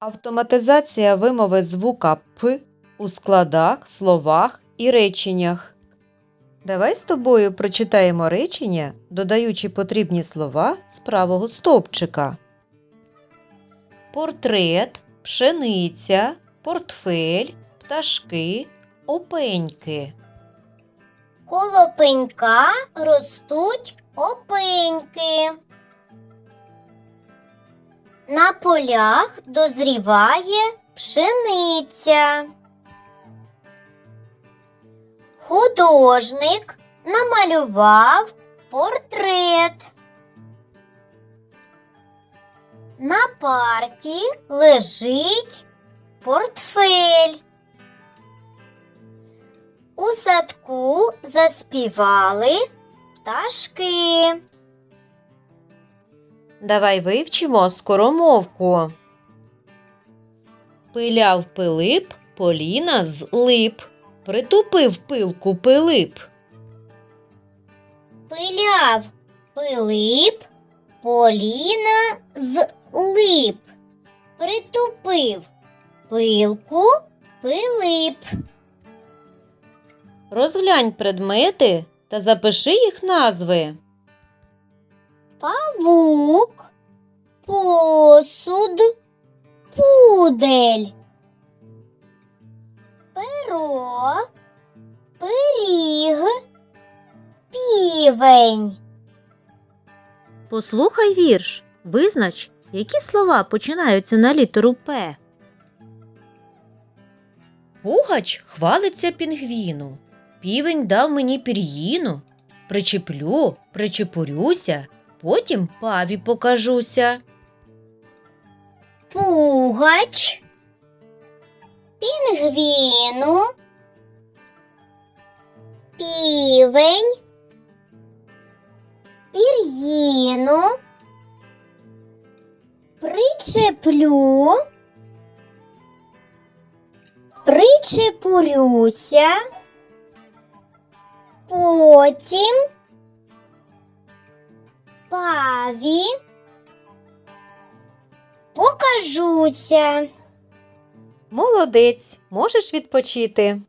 Автоматизація вимови звука П у складах, словах і реченнях. Давай з тобою прочитаємо речення, додаючи потрібні слова з правого стовпчика. Портрет, пшениця, портфель, пташки, опеньки. Коло пенька ростуть опеньки. На полях дозріває пшениця. Художник намалював портрет. На парті лежить портфель. У садку заспівали пташки. Давай вивчимо скоромовку. Пиляв Пилип, Поліна з лип. Притупив пилку Пилип. Пиляв Пилип, Поліна з лип. Притупив пилку Пилип. Розглянь предмети та запиши їх назви. Павук, посуд, пудель. Перо, пиріг, півень. Послухай вірш. Визнач, які слова починаються на літеру П. Пугач хвалиться пінгвіну. Півень дав мені пір'їну. Причеплю, причепурюся, потім паві покажуся. Пугач, пінгвіну, півень, пір'їну, причеплю, причепурюся, потім паві покажуся. Молодець, можеш відпочити.